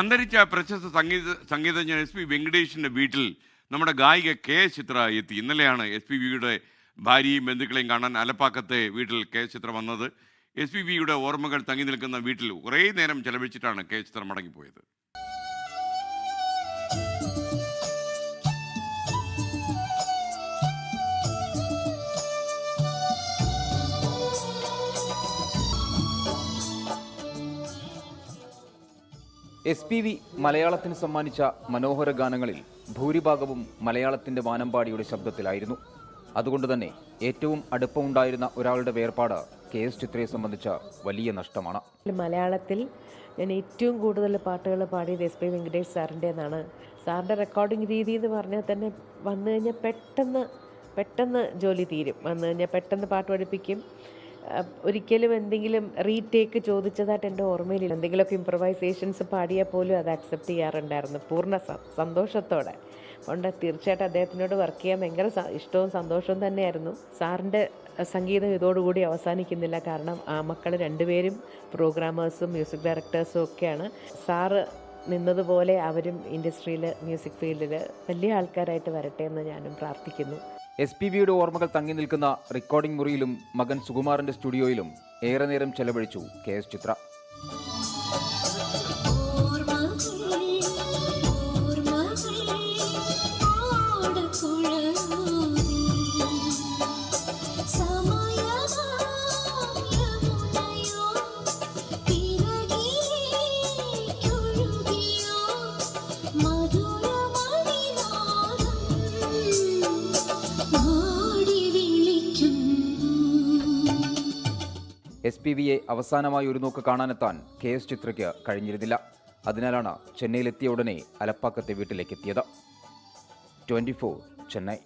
അന്തരിച്ച പ്രശസ്ത സംഗീത സംഗീതജ്ഞൻ എസ് പി വെങ്കടേഷിന്റെ വീട്ടിൽ നമ്മുടെ ഗായിക കെ ചിത്ര എത്തി. ഇന്നലെയാണ് എസ് പി വിയുടെ ഭാര്യയും ബന്ധുക്കളെയും കാണാൻ അലപ്പാക്കത്തെ വീട്ടിൽ കെ ചിത്ര വന്നത്. എസ് പി വിയുടെ ഓർമ്മകൾ തങ്ങി നിൽക്കുന്ന വീട്ടിൽ കുറേ നേരം ചെലവഴിച്ചിട്ടാണ് കെ ചിത്ര മടങ്ങിപ്പോയത്. എസ് പി വി മലയാളത്തിന് സമ്മാനിച്ച മനോഹര ഗാനങ്ങളിൽ ഭൂരിഭാഗവും മലയാളത്തിന്റെ വാനമ്പാടിയുടെ ശബ്ദത്തിലായിരുന്നു. അതുകൊണ്ട് തന്നെ ഏറ്റവും അടുപ്പമുണ്ടായിരുന്ന ഒരാളുടെ വേർപാട് കെ എസ് ചിത്രയെ സംബന്ധിച്ച വലിയ നഷ്ടമാണ്. മലയാളത്തിൽ ഞാൻ ഏറ്റവും കൂടുതൽ പാട്ടുകൾ പാടിയത് എസ് പി വെങ്കടേഷ് സാറിന്റെ എന്നാണ്. സാറിന്റെ റെക്കോർഡിംഗ് രീതി എന്ന് പറഞ്ഞാൽ തന്നെ വന്നു കഴിഞ്ഞാൽ പെട്ടെന്ന് പെട്ടെന്ന് ജോലി തീരും. വന്നു കഴിഞ്ഞാൽ പെട്ടെന്ന് പാട്ട് പഠിപ്പിക്കും. ഒരിക്കലും എന്തെങ്കിലും റീടേക്ക് ചോദിച്ചതായിട്ട് എന്റെ ഓർമ്മയിലില്ല. എന്തെങ്കിലുമൊക്കെ ഇമ്പ്രവൈസേഷൻസ് പാടിയാൽ പോലും അത് അക്സെപ്റ്റ് ചെയ്യാറുണ്ടായിരുന്നു. പൂർണ സന്തോഷത്തോടെ. അതുകൊണ്ട് തീർച്ചയായിട്ടും അദ്ദേഹത്തിനോട് വർക്ക് ചെയ്യാൻ ഭയങ്കര ഇഷ്ടവും സന്തോഷവും തന്നെയായിരുന്നു. സാറിന്റെ സംഗീതം ഇതോടുകൂടി അവസാനിക്കുന്നില്ല. കാരണം ആ മക്കൾ രണ്ടുപേരും പ്രോഗ്രാമേഴ്സും മ്യൂസിക് ഡയറക്ടേഴ്സും ഒക്കെയാണ്. സാറ് നിന്നതുപോലെ അവരും ഇൻഡസ്ട്രിയിൽ മ്യൂസിക് ഫീൽഡിൽ വലിയ ആൾക്കാരായിട്ട് വരട്ടെ എന്ന് ഞാനും പ്രാർത്ഥിക്കുന്നു. എസ് പി ബിയുടെ ഓർമ്മകൾ തങ്ങി നിൽക്കുന്ന റെക്കോർഡിംഗ് മുറിയിലും മകൻ സുകുമാറിന്റെ സ്റ്റുഡിയോയിലും ഏറെ നേരം ചെലവഴിച്ചു K S Chithra. S P വിയെ അവസാനമായി ഒരു നോക്ക് കാണാനെത്താൻ കെ എസ് ചിത്രയ്ക്ക് കഴിഞ്ഞിരുന്നില്ല. അതിനാലാണ് ചെന്നൈയിലെത്തിയ ഉടനെ അലപ്പാക്കത്തെ വീട്ടിലേക്ക് എത്തിയത് ട്വന്റി ചെന്നൈ.